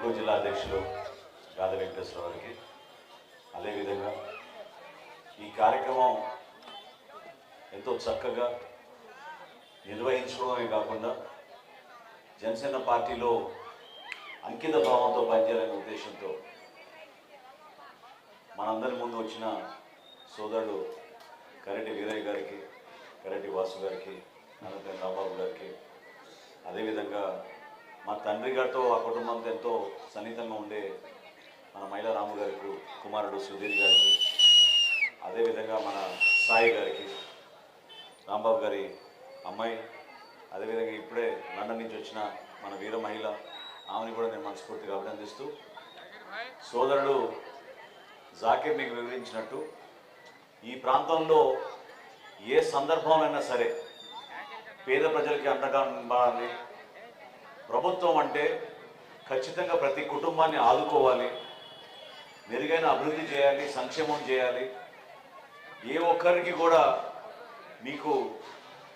గుంటూరు జిల్లా అధ్యక్షులు గాద వెంకటేశ్వర గారికి. అదేవిధంగా ఈ కార్యక్రమం ఎంతో చక్కగా నిర్వహించుకోవడమే కాకుండా జనసేన పార్టీలో అంకిత భావంతో పనిచేయాలనే ఉద్దేశంతో మనందరి ముందు వచ్చిన సోదరుడు కరెటి వీరయ్య గారికి కరెటి వాసు గారికి అనంతరం రాంబాబు గారికి అదేవిధంగా మా తండ్రి గారితో ఆ కుటుంబంతో ఎంతో సన్నిహితంగా ఉండే మన మహిళా రాము గారికి కుమారుడు సుధీర్ గారికి అదేవిధంగా మన సాయి గారికి రాంబాబు గారి అమ్మాయి అదేవిధంగా ఇప్పుడే లండన్ నుంచి వచ్చిన మన వీర మహిళ ఆమెని కూడా నేను మనస్ఫూర్తిగా అభినందిస్తూ సోదరుడు జాకిర్ మీకు వివరించినట్టు ఈ ప్రాంతంలో ఏ సందర్భంలోనైనా సరే పేద ప్రజలకి అండగా ఉండాలని ప్రభుత్వం అంటే ఖచ్చితంగా ప్రతి కుటుంబాన్ని ఆదుకోవాలి మెరుగైన అభివృద్ధి చేయాలి సంక్షేమం చేయాలి. ఏ ఒక్కరికి కూడా మీకు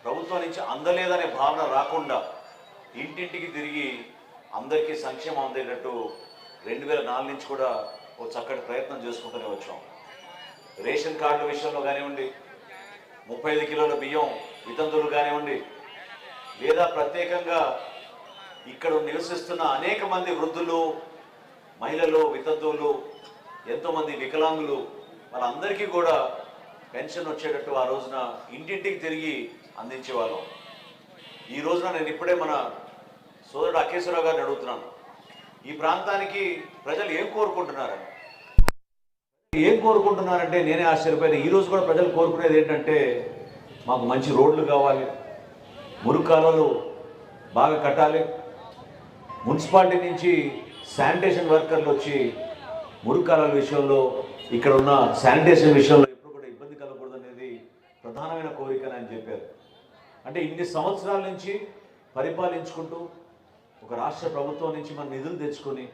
ప్రభుత్వం నుంచి అందలేదనే భావన రాకుండా ఇంటింటికి తిరిగి అందరికీ సంక్షేమం అందేటట్టు రెండు వేల నాలుగు నుంచి కూడా ఓ చక్కటి ప్రయత్నం చేసుకుంటూనే వచ్చాం. రేషన్ కార్డుల విషయంలో కానివ్వండి ముప్పై ఐదు కిలోల బియ్యం వితంతులు కానివ్వండి లేదా ప్రత్యేకంగా ఇక్కడ నివసిస్తున్న అనేక మంది వృద్ధులు మహిళలు వితంతువులు ఎంతోమంది వికలాంగులు వాళ్ళందరికీ కూడా పెన్షన్ వచ్చేటట్టు ఆ రోజున ఇంటింటికి తిరిగి అందించేవాళ్ళం. ఈ రోజున నేను ఇప్పుడే మన సోదరుడు అఖేశ్వరరావు గారిని అడుగుతున్నాను. ఈ ప్రాంతానికి ప్రజలు ఏం కోరుకుంటున్నారని ఏం కోరుకుంటున్నారంటే నేనే ఆశ్చర్యపోయిన. ఈ రోజు కూడా ప్రజలు కోరుకునేది ఏంటంటే మాకు మంచి రోడ్లు కావాలి మురుకాలలు బాగా కట్టాలి. మున్సిపాలిటీ నుంచి శానిటేషన్ వర్కర్లు వచ్చి మురుగు విషయంలో ఇక్కడ ఉన్న శానిటేషన్ విషయంలో ఎప్పుడు కూడా ఇబ్బంది కలగకూడదు అనేది ప్రధానమైన కోరిక అని చెప్పారు. అంటే ఇన్ని సంవత్సరాల నుంచి పరిపాలించుకుంటూ ఒక రాష్ట్ర ప్రభుత్వం నుంచి మన నిధులు తెచ్చుకొని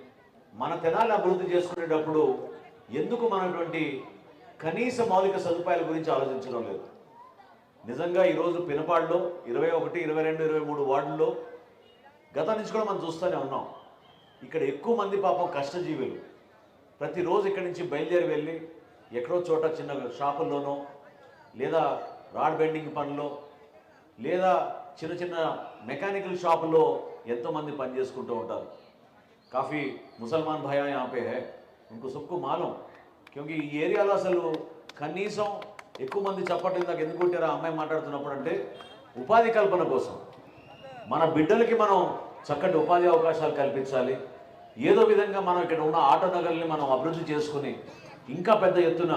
మన తెనాలను అభివృద్ధి చేసుకునేటప్పుడు ఎందుకు మనటువంటి కనీస మౌలిక సదుపాయాల గురించి ఆలోచించడం లేదు? నిజంగా ఈరోజు పినపాడులో ఇరవై ఒకటి ఇరవై రెండు ఇరవై మూడు వార్డుల్లో గతం నుంచి కూడా మనం చూస్తూనే ఉన్నాం. ఇక్కడ ఎక్కువ మంది పాపం కష్టజీవులు. ప్రతిరోజు ఇక్కడి నుంచి బయలుదేరి వెళ్ళి ఎక్కడో చోట చిన్న షాపుల్లోనో లేదా రాడ్ బెండింగ్ పనిలో లేదా చిన్న చిన్న మెకానికల్ షాపుల్లో ఎంతోమంది పని చేసుకుంటూ ఉంటారు. కాఫీ ముసల్మాన్ భయా ఆపే హే. ఇంకో సొక్కు మాలం. క్యూకి ఈ ఏరియాలో అసలు కనీసం ఎక్కువ మంది చప్పట్లు నాకు ఎందుకు కొట్టారు ఆ అమ్మాయి మాట్లాడుతున్నప్పుడు అంటే ఉపాధి కల్పన కోసం. మన బిడ్డలకి మనం చక్కటి ఉపాధి అవకాశాలు కల్పించాలి. ఏదో విధంగా మనం ఇక్కడ ఉన్న ఆటో నగర్ని మనం అభివృద్ధి చేసుకుని ఇంకా పెద్ద ఎత్తున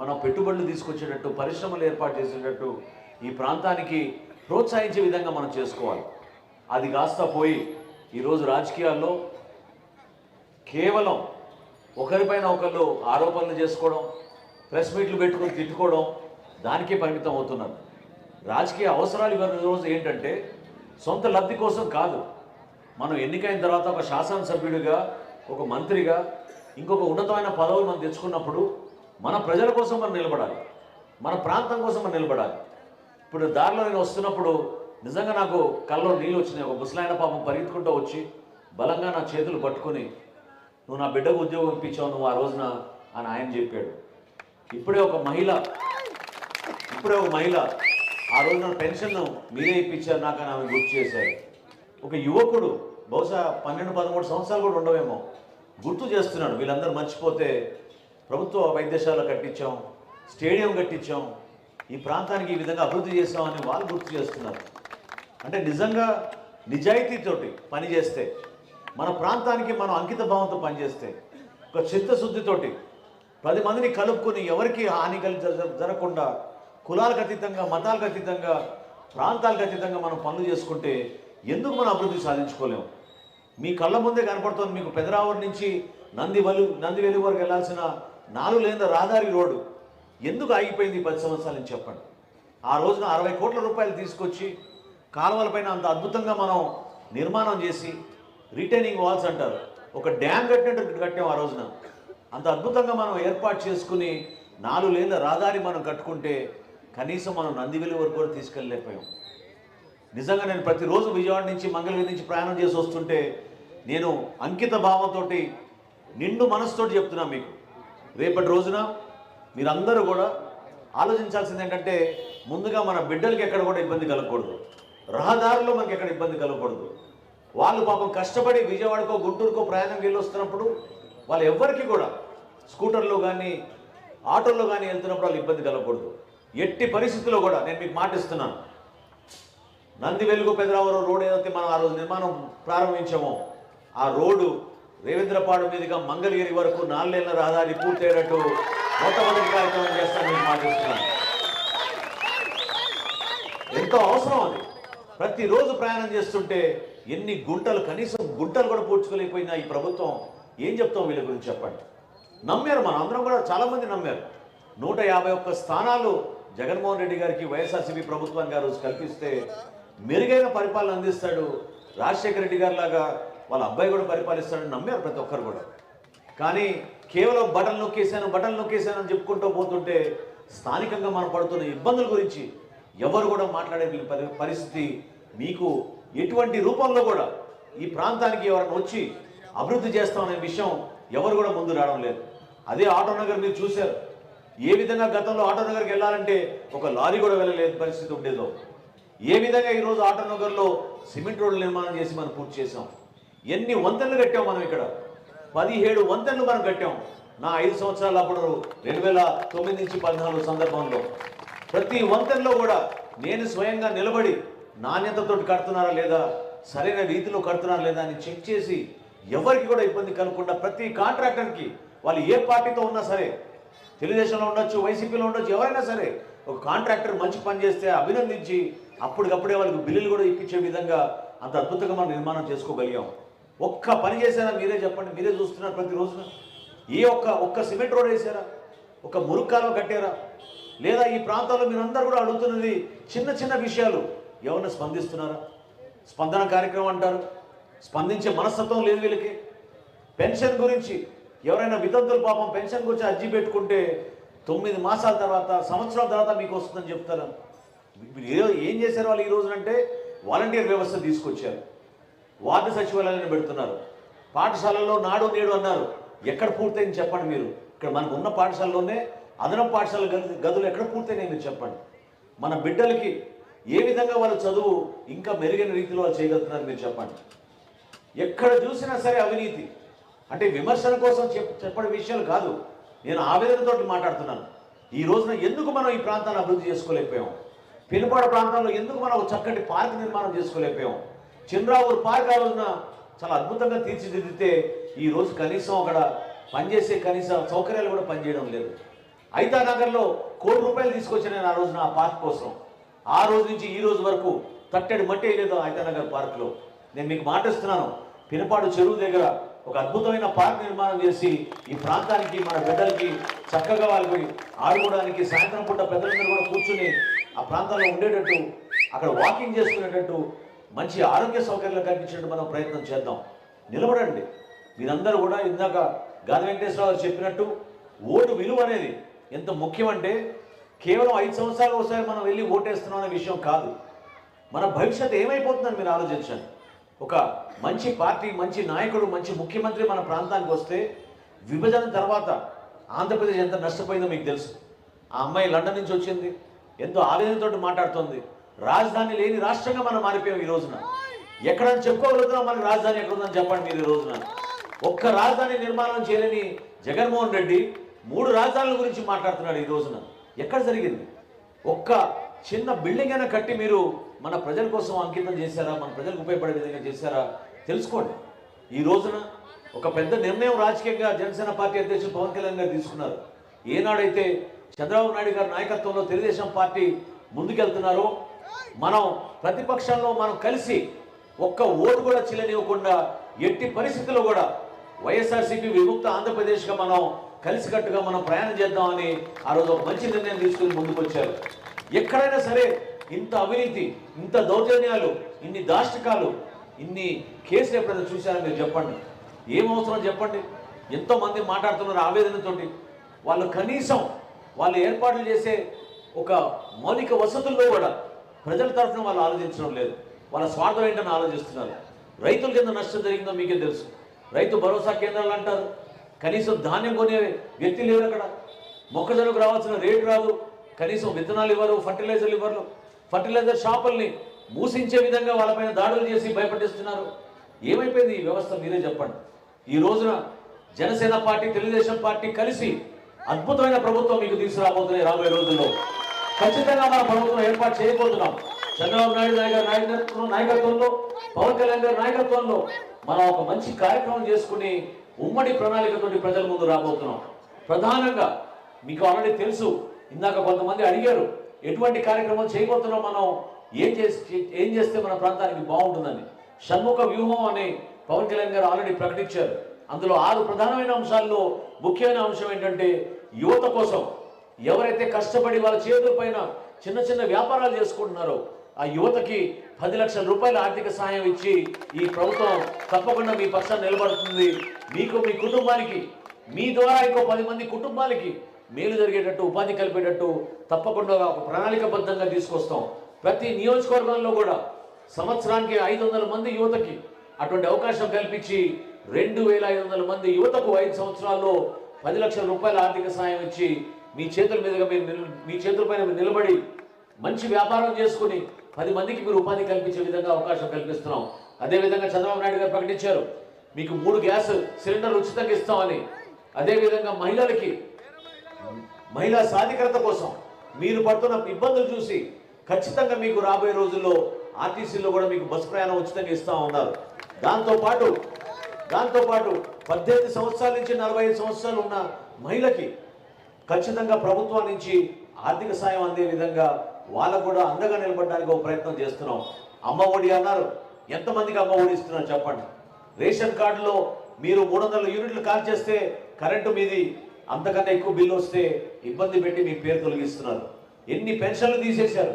మనం పెట్టుబడులు తీసుకొచ్చేటట్టు పరిశ్రమలు ఏర్పాటు చేసేటట్టు ఈ ప్రాంతానికి ప్రోత్సహించే విధంగా మనం చేసుకోవాలి. అది కాస్త పోయి ఈరోజు రాజకీయాల్లో కేవలం ఒకరిపైన ఒకళ్ళు ఆరోపణలు చేసుకోవడం ప్రెస్ మీట్లు పెట్టుకొని తిట్టుకోవడం దానికే పరిమితం అవుతున్నారు. రాజకీయ అవసరాలు ఇవాళ రోజు ఏంటంటే సొంత లబ్ధి కోసం కాదు. మనం ఎన్నికైన తర్వాత ఒక శాసనసభ్యుడిగా ఒక మంత్రిగా ఇంకొక ఉన్నతమైన పదవులు మనం తెచ్చుకున్నప్పుడు మన ప్రజల కోసం మనం నిలబడాలి. మన ప్రాంతం కోసం మనం నిలబడాలి. ఇప్పుడు దారిలో నేను వస్తున్నప్పుడు నిజంగా నాకు కళ్ళలో నీళ్ళు వచ్చినాయి. ఒక ముసలాయన పాపం పరిగెత్తుకుంటూ వచ్చి బలంగా నా చేతులు పట్టుకొని నువ్వు నా బిడ్డకు ఉద్యోగం ఇప్పించావు నువ్వు ఆ రోజున అని ఆయన చెప్పాడు. ఇప్పుడే ఒక మహిళ ఇప్పుడే ఒక మహిళ ఆ రోజున పెన్షన్ మీరే ఇప్పించారు నాకు అని ఆమె గుర్తు చేశారు. ఒక యువకుడు బహుశా పన్నెండు పదమూడు సంవత్సరాలు కూడా ఉండవేమో గుర్తు చేస్తున్నాడు వీళ్ళందరూ మర్చిపోతే ప్రభుత్వ వైద్యశాల కట్టించాం స్టేడియం కట్టించాం ఈ ప్రాంతానికి ఈ విధంగా అభివృద్ధి చేస్తామని వాళ్ళు గుర్తు చేస్తున్నారు. అంటే నిజంగా నిజాయితీతోటి పని చేస్తే మన ప్రాంతానికి మనం అంకిత భావంతో పనిచేస్తే ఒక చిత్తశుద్ధితోటి పది మందిని కలుపుకొని ఎవరికి హాని కలిగి జరగకుండా కులాలకు అతీతంగా మతాలకు అతీతంగా ప్రాంతాలకు అతీతంగా మనం పనులు చేసుకుంటే ఎందుకు మనం అభివృద్ధి సాధించుకోలేము మీ కళ్ళ ముందే కనపడుతుంది మీకు పెదరావూరు నుంచి నంది వలు నంది వెలుగు వరకు వెళ్ళాల్సిన నాలుగు లేదా రహదారి రోడ్డు. ఎందుకు ఆగిపోయింది పది సంవత్సరాల నుంచి చెప్పండి. ఆ రోజున అరవై కోట్ల రూపాయలు తీసుకొచ్చి కాలువలపైన అంత అద్భుతంగా మనం నిర్మాణం చేసి రిటైనింగ్ వాల్స్ అంటారు. ఒక డ్యామ్ కట్టినట్టు కట్టాం ఆ రోజున. అంత అద్భుతంగా మనం ఏర్పాటు చేసుకుని నాలుగు లేన్ల రహదారి మనం కట్టుకుంటే కనీసం మనం నందివెల్లి వరకు కూడా తీసుకెళ్ళలేకపోయాం. నిజంగా నేను ప్రతిరోజు విజయవాడ నుంచి మంగళగిరి నుంచి ప్రయాణం చేసి వస్తుంటే నేను అంకిత భావంతో నిండు మనసుతోటి చెప్తున్నా మీకు. రేపటి రోజున మీరందరూ కూడా ఆలోచించాల్సింది ఏంటంటే ముందుగా మన బిడ్డలకి ఎక్కడ కూడా ఇబ్బంది కలగకూడదు. రహదారుల్లో మనకి ఎక్కడ ఇబ్బంది కలగకూడదు. వాళ్ళు పాపం కష్టపడి విజయవాడకో గుంటూరుకో ప్రయాణం వెళ్ళి వస్తున్నప్పుడు వాళ్ళు ఎవ్వరికి కూడా స్కూటర్లో కానీ ఆటోల్లో కానీ వెళ్తున్నప్పుడు వాళ్ళు ఇబ్బంది కలగకూడదు. ఎట్టి పరిస్థితుల్లో కూడా నేను మీకు మాటిస్తున్నాను. నంది వెలుగు పెదరావరం రోడ్ ఏదైతే మనం ఆ రోజు నిర్మాణం ప్రారంభించామో ఆ రోడ్డు రేవేంద్రపాడు మీదుగా మంగళగిరి వరకు నాలుగేళ్ళ రహదారి పూర్తయ్యేటట్టు మొట్టమొదటి కార్యక్రమం చేస్తాను మీకు మాటిస్తున్నాను. ఎంతో అవసరం అది. ప్రతిరోజు ప్రయాణం చేస్తుంటే ఎన్ని గుంటలు కనీసం గుంటలు కూడా పూడ్చుకోలేకపోయినా ఈ ప్రభుత్వం ఏం చెప్తాం వీళ్ళ గురించి చెప్పండి? నమ్మారు మనం అందరం కూడా చాలామంది నమ్మారు. నూట యాభై ఒక్క స్థానాలు జగన్మోహన్ రెడ్డి గారికి వైఎస్ఆర్సీపీ ప్రభుత్వానికి ఆ రోజు కల్పిస్తే మెరుగైన పరిపాలన అందిస్తాడు రాజశేఖర రెడ్డి గారి లాగా వాళ్ళ అబ్బాయి కూడా పరిపాలిస్తాడని నమ్మారు ప్రతి ఒక్కరు కూడా. కానీ కేవలం బటన్ నొక్కేశాను బటన్ నొక్కేశాను అని చెప్పుకుంటూ పోతుంటే స్థానికంగా మనం పడుతున్న ఇబ్బందుల గురించి ఎవరు కూడా మాట్లాడే పరి- పరిస్థితి మీకు ఎటువంటి రూపంలో కూడా ఈ ప్రాంతానికి ఎవరైనా వచ్చి అభివృద్ధి చేస్తామనే విషయం ఎవరు కూడా ముందు రావడం లేదు. అదే ఆటోనగర్ మీరు చూశారు. ఏ విధంగా గతంలో ఆటో నగర్కి వెళ్ళాలంటే ఒక లారీ కూడా వెళ్ళలేని పరిస్థితి ఉండేదో? ఏ విధంగా ఈరోజు ఆటో నగర్లో సిమెంట్ రోడ్లు నిర్మాణం చేసి మనం పూర్తి చేసాం ఎన్ని వంతెనలు కట్టాం మనం ఇక్కడ? పదిహేడు వంతెనలు మనం కట్టాం. నా ఐదు సంవత్సరాలు అప్పుడు రెండు వేల తొమ్మిది నుంచి పద్నాలుగు సందర్భంలో. ప్రతి వంతెనలో కూడా నేను స్వయంగా నిలబడి నాణ్యతతో కడుతున్నారా లేదా సరైన రీతిలో కడుతున్నారా లేదా అని చెక్ చేసి ఎవరికి కూడా ఇబ్బంది కలగకుండా ప్రతి కాంట్రాక్టర్కి వాళ్ళు ఏ పార్టీతో ఉన్నా సరే తెలుగుదేశంలో ఉండొచ్చు వైసీపీలో ఉండొచ్చు ఎవరైనా సరే ఒక కాంట్రాక్టర్ మంచి పని చేస్తే అభినందించి అప్పటికప్పుడే వాళ్ళకి బిల్లులు కూడా ఇప్పించే విధంగా అంత అద్భుతంగా మనం నిర్మాణం చేసుకోగలిగాం. ఒక్క పని చేశారా మీరే చెప్పండి మీరే చూస్తున్నారు ప్రతి రోజున ఏ ఒక్క ఒక్క సిమెంట్ రోడ్ వేసారా ఒక మురుక్కాలు కట్టారా? లేదా ఈ ప్రాంతాల్లో మీరందరూ కూడా అడుగుతున్నది చిన్న చిన్న విషయాలు ఎవరిని స్పందిస్తున్నారా? స్పందన కార్యక్రమం అంటారు. స్పందించే మనస్తత్వం లేదు వీళ్ళకి. పెన్షన్ గురించి ఎవరైనా వితంతులు పాపం పెన్షన్ గురించి అర్జీ పెట్టుకుంటే తొమ్మిది మాసాల తర్వాత సంవత్సరాల తర్వాత మీకు వస్తుందని చెప్తారు. మీరు ఏం చేశారు వాళ్ళు ఈ రోజునంటే వాలంటీర్ వ్యవస్థ తీసుకొచ్చారు. వార్డు సచివాలయాన్ని పెడుతున్నారు. పాఠశాలల్లో నాడు నేడు అన్నారు. ఎక్కడ పూర్తయింది చెప్పండి మీరు. ఇక్కడ మనకు ఉన్న పాఠశాలలోనే అదనపు పాఠశాల గది గదులు ఎక్కడ పూర్తయినాయి మీరు చెప్పండి. మన బిడ్డలకి ఏ విధంగా వాళ్ళ చదువు ఇంకా మెరుగైన రీతిలో వాళ్ళు చేయగలుగుతున్నారు మీరు చెప్పండి. ఎక్కడ చూసినా సరే అవినీతి. అంటే విమర్శన కోసం చెప్ చెప్పడం విషయాలు కాదు. నేను ఆవేదనతో మాట్లాడుతున్నాను. ఈ రోజున ఎందుకు మనం ఈ ప్రాంతాన్ని అభివృద్ధి చేసుకోలేకపోయాం? పినపాడ ప్రాంతంలో ఎందుకు మనం చక్కటి పార్క్ నిర్మాణం చేసుకోలేకపోయాం? చంద్రావూరు పార్క్ ఆ రోజున చాలా అద్భుతంగా తీర్చిదిద్దితే ఈ రోజు కనీసం అక్కడ పనిచేసే కనీస సౌకర్యాలు కూడా పనిచేయడం లేదు. అయితే నగర్లో కోటి రూపాయలు తీసుకొచ్చిన నేను ఆ రోజున ఆ పార్క్ కోసం. ఆ రోజు నుంచి ఈ రోజు వరకు తట్టడి మట్టి లేదు ఐతానగర్ పార్క్లో. నేను మీకు మాటిస్తున్నాను. పినపాడు చెరువు దగ్గర ఒక అద్భుతమైన పార్క్ నిర్మాణం చేసి ఈ ప్రాంతానికి మన బిడ్డలకి చక్కగా వాళ్ళకి ఆడుకోవడానికి సాయంత్రం పూట పెద్దలందరూ కూడా కూర్చుని ఆ ప్రాంతంలో ఉండేటట్టు అక్కడ వాకింగ్ చేసుకునేటట్టు మంచి ఆరోగ్య సౌకర్యాలు కల్పించేటట్టు మనం ప్రయత్నం చేద్దాం. నిలబడండి. మీరందరూ కూడా ఇందాక గాలి వెంకటేశ్వరరావు చెప్పినట్టు ఓటు విలువ అనేది ఎంత ముఖ్యమంటే కేవలం ఐదు సంవత్సరాలు ఒకసారి మనం వెళ్ళి ఓటేస్తున్నాం అనే విషయం కాదు. మన భవిష్యత్తు ఏమైపోతుందని మీరు ఆలోచించండి. ఒక మంచి పార్టీ మంచి నాయకుడు మంచి ముఖ్యమంత్రి మన ప్రాంతానికి వస్తే విభజన తర్వాత ఆంధ్రప్రదేశ్ ఎంత నష్టపోయిందో మీకు తెలుసు. ఆ అమ్మాయి లండన్ నుంచి వచ్చింది. ఎంతో ఆవేదనతో మాట్లాడుతోంది. రాజధాని లేని రాష్ట్రంగా మనం మారిపోయాం ఈ రోజున. ఎక్కడని చెప్పుకోగలుగుతున్నాం మనకి రాజధాని ఎక్కడుందని చెప్పండి మీరు ఈ రోజున. ఒక్క రాజధాని నిర్మాణం చేయలేని జగన్మోహన్ రెడ్డి మూడు రాజధానుల గురించి మాట్లాడుతున్నాడు ఈ రోజున. ఎక్కడ జరిగింది? ఒక్క చిన్న బిల్డింగ్ అయినా కట్టి మీరు మన ప్రజల కోసం అంకితం చేశారా? మన ప్రజలకు ఉపయోగపడే విధంగా చేశారా? తెలుసుకోండి. ఈ రోజున ఒక పెద్ద నిర్ణయం రాజకీయంగా జనసేన పార్టీ అధ్యక్షులు పవన్ కళ్యాణ్ గారు తీసుకున్నారు. ఏనాడైతే చంద్రబాబు నాయుడు గారి నాయకత్వంలో తెలుగుదేశం పార్టీ ముందుకెళ్తున్నారో మనం ప్రతిపక్షంలో మనం కలిసి ఒక్క ఓటు కూడా చిల్లనివ్వకుండా ఎట్టి పరిస్థితుల్లో కూడా వైఎస్ఆర్సీపీ విముక్త ఆంధ్రప్రదేశ్గా మనం కలిసికట్టుగా మనం ప్రయాణం చేద్దామని ఆ రోజు మంచి నిర్ణయం తీసుకుని ముందుకు వచ్చారు ఎక్కడైనా సరే ఇంత అవినీతి ఇంత దౌర్జన్యాలు ఇన్ని దాష్టికాలు ఇన్ని కేసులు ఎప్పుడైనా చూశారో మీరు చెప్పండి. ఏం అవసరం చెప్పండి? ఎంతోమంది మాట్లాడుతున్నారు ఆవేదనతోటి. వాళ్ళు కనీసం వాళ్ళు ఏర్పాట్లు చేసే ఒక మౌలిక వసతుల్లో కూడా ప్రజల తరఫున వాళ్ళు ఆలోచించడం లేదు. వాళ్ళ స్వార్థం ఏంటని ఆలోచిస్తున్నారు. రైతుల కింద నష్టం జరిగిందో మీకే తెలుసు. రైతు భరోసా కేంద్రాలు అంటారు. కనీసం ధాన్యం కొనే వ్యక్తి లేరు అక్కడ. మొక్కజొన్నకు రావాల్సిన రేటు రాదు. కనీసం విత్తనాలు ఇవ్వరు ఫర్టిలైజర్లు ఇవ్వరు. ఫర్టిలైజర్ షాపుల్ని మూసించే విధంగా వాళ్ళపైన దాడులు చేసి భయపట్టిస్తున్నారు. ఏమైపోయింది ఈ వ్యవస్థ? మీరే చెప్పండి. ఈ రోజున జనసేన పార్టీ తెలుగుదేశం పార్టీ కలిసి అద్భుతమైన ప్రభుత్వం మీకు తీసుకురాబోతున్నాయి రాబోయే రోజుల్లో. ఖచ్చితంగా మన ప్రభుత్వం ఏర్పాటు చేయబోతున్నాం. చంద్రబాబు నాయుడు నాయుడు గారి నాయకత్వం నాయకత్వంలో పవన్ కళ్యాణ్ గారి నాయకత్వంలో మనం ఒక మంచి కార్యక్రమం చేసుకుని ఉమ్మడి ప్రణాళికతోటి ప్రజల ముందు రాబోతున్నాం. ప్రధానంగా మీకు ఆల్రెడీ తెలుసు ఇందాక కొంతమంది అడిగారు ఎటువంటి కార్యక్రమం చేయబోతున్నాం మనం? ఏం చేసి ఏం చేస్తే మన ప్రాంతానికి బాగుంటుందని? షణ్ముఖ వ్యూహం అని పవన్ కళ్యాణ్ గారు ఆల్రెడీ ప్రకటించారు. అందులో ఆరు ప్రధానమైన అంశాల్లో ముఖ్యమైన అంశం ఏంటంటే యువత కోసం ఎవరైతే కష్టపడి వాళ్ళ చేతుల పైన చిన్న చిన్న వ్యాపారాలు చేసుకుంటున్నారో ఆ యువతకి పది లక్షల రూపాయల ఆర్థిక సహాయం ఇచ్చి ఈ ప్రభుత్వం తప్పకుండా మీ పక్షాన్ని నిలబడుతుంది. మీకు మీ కుటుంబానికి మీ ద్వారా ఇంకో పది మంది కుటుంబాలకి మేలు జరిగేటట్టు ఉపాధి కలిపేటట్టు తప్పకుండా ఒక ప్రణాళికబద్ధంగా తీసుకొస్తాం. ప్రతి నియోజకవర్గంలో కూడా సంవత్సరానికి ఐదు వందల మంది యువతకి అటువంటి అవకాశం కల్పించి రెండు వేల ఐదు వందల మంది యువతకు ఐదు సంవత్సరాల్లో పది లక్షల రూపాయల ఆర్థిక సాయం ఇచ్చి మీ చేతుల మీదుగా మీరు మీ చేతులపైన మీరు నిలబడి మంచి వ్యాపారం చేసుకుని పది మందికి మీరు ఉపాధి కల్పించే విధంగా అవకాశం కల్పిస్తున్నాం. అదేవిధంగా చంద్రబాబు నాయుడు గారు ప్రకటించారు మీకు మూడు గ్యాస్ సిలిండర్లు ఉచితంగా ఇస్తామని. అదేవిధంగా మహిళలకి మహిళా సాధికారత కోసం మీరు పడుతున్న ఇబ్బందులు చూసి ఖచ్చితంగా మీకు రాబోయే రోజుల్లో ఆర్టీసీలో కూడా మీకు బస్సు ప్రయాణం ఉచితంగా ఇస్తా ఉన్నారు. దాంతోపాటు దాంతోపాటు పద్దెనిమిది సంవత్సరాల నుంచి నలభై ఐదు సంవత్సరాలు ఉన్న మహిళకి ఖచ్చితంగా ప్రభుత్వం నుంచి ఆర్థిక సాయం అందే విధంగా వాళ్ళకు కూడా అండగా నిలబడడానికి ఒక ప్రయత్నం చేస్తున్నాం. అమ్మ ఒడి అన్నారు. ఎంతమందికి అమ్మ ఒడి ఇస్తున్నారు చెప్పండి. రేషన్ కార్డులో మీరు మూడు వందల యూనిట్లు కాల్ చేస్తే కరెంటు మీది అంతకన్నా ఎక్కువ బిల్లు వస్తే ఇబ్బంది పెట్టి మీ పేరు తొలగిస్తున్నారు. ఎన్ని పెన్షన్లు తీసేశారు?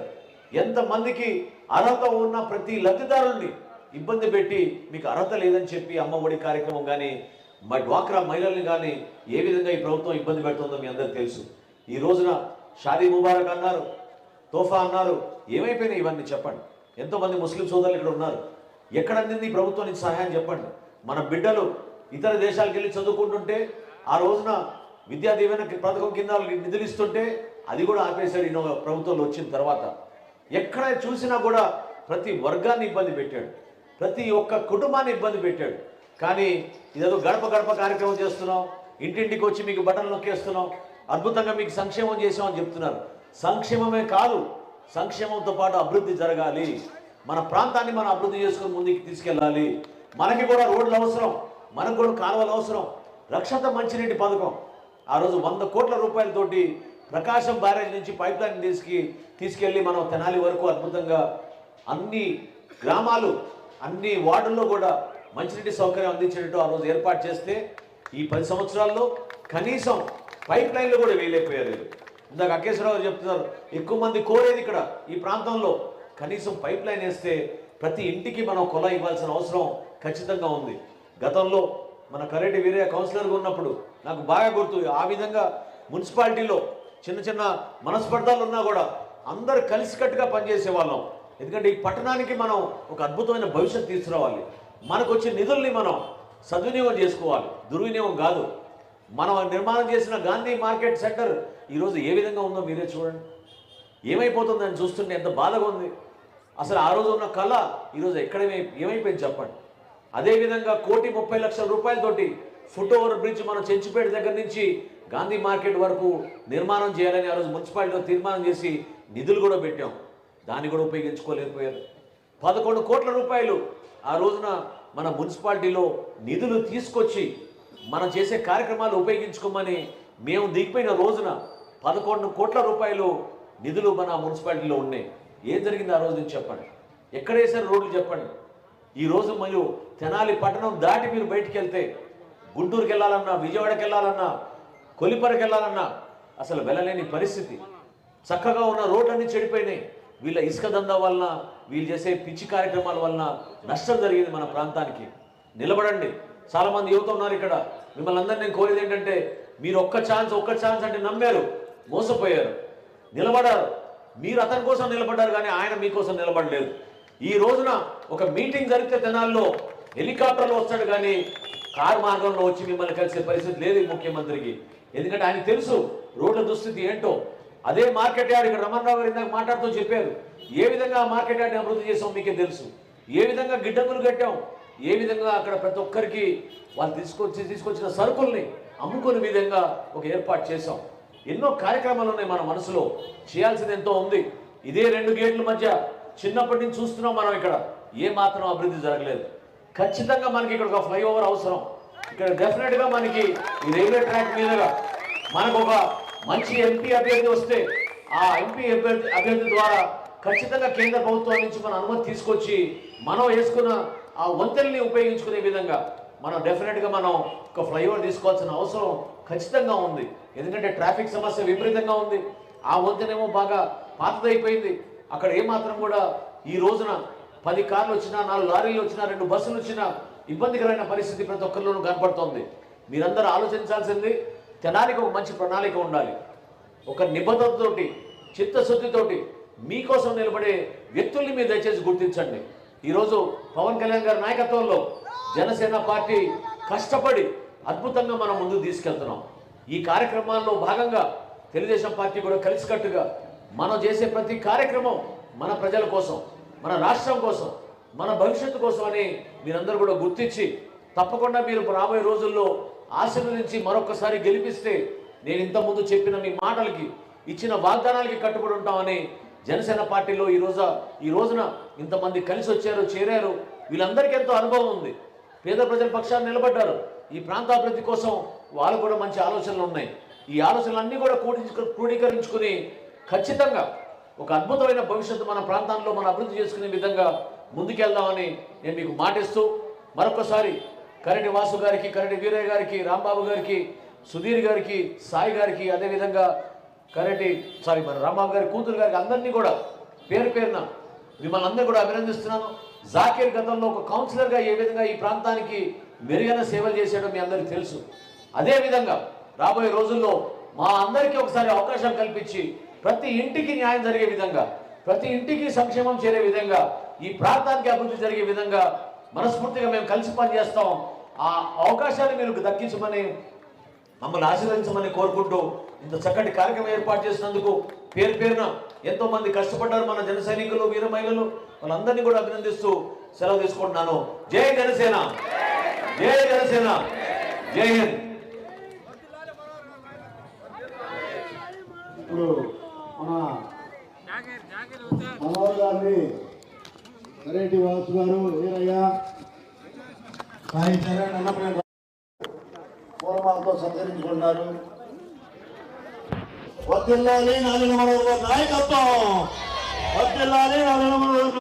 ఎంతమందికి అర్హత ఉన్న ప్రతి లబ్ధిదారుల్ని ఇబ్బంది పెట్టి మీకు అర్హత లేదని చెప్పి అమ్మ ఒడి కార్యక్రమం కానీ మా డ్వాక్రా మహిళల్ని కానీ ఏ విధంగా ఈ ప్రభుత్వం ఇబ్బంది పెడుతుందో మీ అందరికి తెలుసు. ఈ రోజున షాదీ ముబారక్ అన్నారు తోఫా అన్నారు ఏమైపోయినాయి ఇవన్నీ చెప్పండి. ఎంతోమంది ముస్లిం సోదరులు ఇక్కడ ఉన్నారు. ఎక్కడ అందింది ఈ ప్రభుత్వం నుంచి సహాయం చెప్పండి. మన బిడ్డలు ఇతర దేశాలకు వెళ్ళి చదువుకుంటుంటే ఆ రోజున విద్యా దీవెన పథకం కింద నిధులు ఇస్తుంటే అది కూడా ఆపేశాడు ఈ ప్రభుత్వంలో వచ్చిన తర్వాత. ఎక్కడ చూసినా కూడా ప్రతి వర్గాన్ని ఇబ్బంది పెట్టాడు. ప్రతి ఒక్క కుటుంబాన్ని ఇబ్బంది పెట్టాడు. కానీ ఇదేదో గడప గడప కార్యక్రమం చేస్తున్నాం. ఇంటింటికి వచ్చి మీకు బటన్లు నొక్కేస్తున్నాం. అద్భుతంగా మీకు సంక్షేమం చేసామని చెప్తున్నారు. సంక్షేమమే కాదు సంక్షేమంతో పాటు అభివృద్ధి జరగాలి. మన ప్రాంతాన్ని మనం అభివృద్ధి చేసుకుని ముందుకు తీసుకెళ్ళాలి. మనకి కూడా రోడ్లు అవసరం మనకు కూడా కాలువలు అవసరం. రక్షత మంచినీటి పథకం. ఆ రోజు వంద కోట్ల రూపాయలతోటి ప్రకాశం బ్యారేజ్ నుంచి పైప్ లైన్ తీసుకు తీసుకెళ్ళి మనం తెనాలి వరకు అద్భుతంగా అన్ని గ్రామాలు అన్ని వార్డుల్లో కూడా మంచినీటి సౌకర్యం అందించేటట్టు ఆ రోజు ఏర్పాటు చేస్తే ఈ పది సంవత్సరాల్లో కనీసం పైప్ లైన్లు కూడా వేయలేకపోయారు. ఇందాక అకేశ్వరరావు చెప్తున్నారు ఎక్కువ మంది కోరేది ఇక్కడ ఈ ప్రాంతంలో కనీసం పైప్ లైన్ వేస్తే ప్రతి ఇంటికి మనం కొల ఇవ్వాల్సిన అవసరం ఖచ్చితంగా ఉంది. గతంలో మన కరెంటు వేరే కౌన్సిలర్గా ఉన్నప్పుడు నాకు బాగా గుర్తు. ఆ విధంగా మున్సిపాలిటీలో చిన్న చిన్న మనస్పర్ధాలు ఉన్నా కూడా అందరు కలిసికట్టుగా పనిచేసే వాళ్ళం ఎందుకంటే ఈ పట్టణానికి మనం ఒక అద్భుతమైన భవిష్యత్తు తీసుకురావాలి. మనకు వచ్చే నిధుల్ని మనం సద్వినియోగం చేసుకోవాలి. దుర్వినియోగం కాదు. మనం నిర్మాణం చేసిన గాంధీ మార్కెట్ సెంటర్ ఈరోజు ఏ విధంగా ఉందో మీరే చూడండి. ఏమైపోతుందని చూస్తుంటే ఎంత బాధగా ఉంది. అసలు ఆ రోజు ఉన్న కళ ఈరోజు ఎక్కడ ఏమైపోయింది చెప్పండి. అదేవిధంగా కోటి ముప్పై లక్షల రూపాయలతోటి ఫుట్ ఓవర్ బ్రిడ్జ్ మనం చెంచుపేట దగ్గర నుంచి గాంధీ మార్కెట్ వరకు నిర్మాణం చేయాలని ఆ రోజు మున్సిపాలిటీలో తీర్మానం చేసి నిధులు కూడా పెట్టాం. దాన్ని కూడా ఉపయోగించుకోలేకపోయారు. పదకొండు కోట్ల రూపాయలు ఆ రోజున మన మున్సిపాలిటీలో నిధులు తీసుకొచ్చి మనం చేసే కార్యక్రమాలు ఉపయోగించుకోమని మేము దిగిపోయిన రోజున పదకొండు కోట్ల రూపాయలు నిధులు మన మున్సిపాలిటీలో ఉన్నాయి. ఏం జరిగింది ఆ రోజు నుంచి చెప్పండి. ఎక్కడ వేసారు రోడ్లు చెప్పండి. ఈ రోజు తెనాలి పట్టణం దాటి మీరు బయటికి వెళ్తే గుంటూరుకి వెళ్ళాలన్నా విజయవాడకి వెళ్ళాలన్నా కొలిపరకి వెళ్ళాలన్నా అసలు వెళ్ళలేని పరిస్థితి. చక్కగా ఉన్న రోడ్లన్నీ చెడిపోయినాయి. వీళ్ళ ఇసుక దందా వలన వీళ్ళు చేసే పిచ్చి కార్యక్రమాల వలన నష్టం జరిగింది మన ప్రాంతానికి. నిలబడండి. చాలామంది యువత ఉన్నారు ఇక్కడ. మిమ్మల్ని అందరినీ నేను కోరేది ఏంటంటే మీరు ఒక్క ఛాన్స్ ఒక్క ఛాన్స్ అంటే నమ్మారు మోసపోయారు. నిలబడారు. మీరు అతని కోసం నిలబడ్డారు కానీ ఆయన మీకోసం నిలబడలేదు. ఈ రోజున ఒక మీటింగ్ జరిగితే తెనాల్లో హెలికాప్టర్లో వస్తాడు కానీ కారు మార్గంలో వచ్చి మిమ్మల్ని కలిసే పరిస్థితి లేదు ముఖ్యమంత్రికి. ఎందుకంటే ఆయన తెలుసు రోడ్ల దుస్థితి ఏంటో. అదే మార్కెట్ యార్డ్ ఇక్కడ రమణరావు గారు ఇందాక మాట్లాడుతూ చెప్పారు. ఏ విధంగా ఆ మార్కెట్ యార్డ్ని అభివృద్ధి చేసాం మీకే తెలుసు. ఏ విధంగా గిడ్డంగులు కట్టాం ఏ విధంగా అక్కడ ప్రతి ఒక్కరికి వాళ్ళు తీసుకొచ్చి తీసుకొచ్చిన సరుకుల్ని అమ్ముకునే విధంగా ఒక ఏర్పాటు చేశాం. ఎన్నో కార్యక్రమాలు ఉన్నాయి మన మనసులో. చేయాల్సింది ఎంతో ఉంది. ఇదే రెండు గేట్ల మధ్య చిన్నప్పటి నుంచి చూస్తున్నాం మనం ఇక్కడ. ఏ మాత్రం అభివృద్ధి జరగలేదు. ఖచ్చితంగా మనకి ఇక్కడ ఒక ఫ్లైఓవర్ అవసరం. ఇక్కడ డెఫినెట్గా మనకి ఈ రైల్వే ట్రాక్ మీదుగా మనకు ఒక మంచి ఎంపీ అభ్యర్థి వస్తే ఆ ఎంపీ అభ్యర్థి అభ్యర్థి ద్వారా ఖచ్చితంగా కేంద్ర ప్రభుత్వం నుంచి మన అనుమతి తీసుకొచ్చి మనం వేసుకున్న ఆ వంతెల్ని ఉపయోగించుకునే విధంగా మనం డెఫినెట్గా మనం ఒక ఫ్లైఓవర్ తీసుకోవాల్సిన అవసరం ఖచ్చితంగా ఉంది. ఎందుకంటే ట్రాఫిక్ సమస్య విపరీతంగా ఉంది. ఆ వంతెనేమో బాగా పాతదైపోయింది. అక్కడ ఏమాత్రం కూడా ఈ రోజున పది కార్లు వచ్చినా నాలుగు లారీలు వచ్చినా రెండు బస్సులు వచ్చినా ఇబ్బందికరమైన పరిస్థితి ప్రతి ఒక్కరిలోనూ కనపడుతోంది. మీరందరూ ఆలోచించాల్సింది తెనాలికి ఒక మంచి ప్రణాళిక ఉండాలి. ఒక నిబద్ధతతోటి చిత్తశుద్ధితోటి మీకోసం నిలబడే వ్యక్తుల్ని మీరు దయచేసి గుర్తించండి. ఈరోజు పవన్ కళ్యాణ్ గారి నాయకత్వంలో జనసేన పార్టీ కష్టపడి అద్భుతంగా మనం ముందుకు తీసుకెళ్తున్నాం. ఈ కార్యక్రమాల్లో భాగంగా తెలుగుదేశం పార్టీ కూడా కలిసికట్టుగా మనం చేసే ప్రతి కార్యక్రమం మన ప్రజల కోసం మన రాష్ట్రం కోసం మన భవిష్యత్తు కోసం అని మీరందరూ కూడా గుర్తించి తప్పకుండా మీరు రాబోయే రోజుల్లో ఆశీర్వదించి మరొకసారి గెలిపిస్తే నేను ఇంతకుముందు చెప్పిన మీ మాటలకి ఇచ్చిన వాగ్దానాలకి కట్టుబడి ఉంటామని జనసేన పార్టీలో ఈ రోజు ఈ రోజున ఇంతమంది కలిసి వచ్చారు చేరారు. వీళ్ళందరికీ ఎంతో అనుభవం ఉంది. పేద ప్రజల పక్షాన్ని నిలబడ్డారు. ఈ ప్రాంతాభివృద్ధి కోసం వాళ్ళు కూడా మంచి ఆలోచనలు ఉన్నాయి. ఈ ఆలోచనలన్నీ కూడా కూడించు క్రోడీకరించుకుని ఖచ్చితంగా ఒక అద్భుతమైన భవిష్యత్తు మన ప్రాంతాల్లో మనం అభివృద్ధి చేసుకునే విధంగా ముందుకెళ్దామని నేను మీకు మాటిస్తూ మరొకసారి కరటి వాసు గారికి కరటి వీరయ్య గారికి రాంబాబు గారికి సుధీర్ గారికి సాయి గారికి అదేవిధంగా కరటి సారీ మన రాంబాబు గారి కూతురు గారికి అందరినీ కూడా పేరు పేరున మిమ్మల్ని అందరూ కూడా అభినందిస్తున్నాను. జాకీర్ గతంలో ఒక కౌన్సిలర్గా ఏ విధంగా ఈ ప్రాంతానికి మెరుగైన సేవలు చేశాడో మీ అందరికీ తెలుసు. అదే విధంగా రాబోయే రోజుల్లో మా అందరికీ ఒకసారి అవకాశం కల్పించి ప్రతి ఇంటికి న్యాయం జరిగే విధంగా ప్రతి ఇంటికి సంక్షేమం చేరే విధంగా ఈ ప్రాంతానికి అభివృద్ధి జరిగే విధంగా మనస్ఫూర్తిగా మేము కలిసి పనిచేస్తాం. ఆ అవకాశాన్ని మీరు దక్కించమని మమ్మల్ని ఆశీర్వదించమని కోరుకుంటూ ఇంత చక్కటి కార్యక్రమం ఏర్పాటు చేసినందుకు పేరు పేరున ఎంతో మంది కష్టపడ్డారు మన జన సైనికులు వీర మహిళలు. వాళ్ళందరినీ కూడా అభినందిస్తూ సెలవు తీసుకుంటున్నాను. జై జనసేన! జై జనసేన! జై హింద్! ఇప్పుడు మన మనోహర్ గారిని కరేటి వాసు గారు వీరయ్య సాయి చరణ్ అన్నపూర్ణ పూర్వమాలతో సత్కరించుకున్నారు వర్తిల్లాలి నాలుగు మనోహర్ నాయకత్వం. వర్తిల్లాలి నాలుగు మనోహర్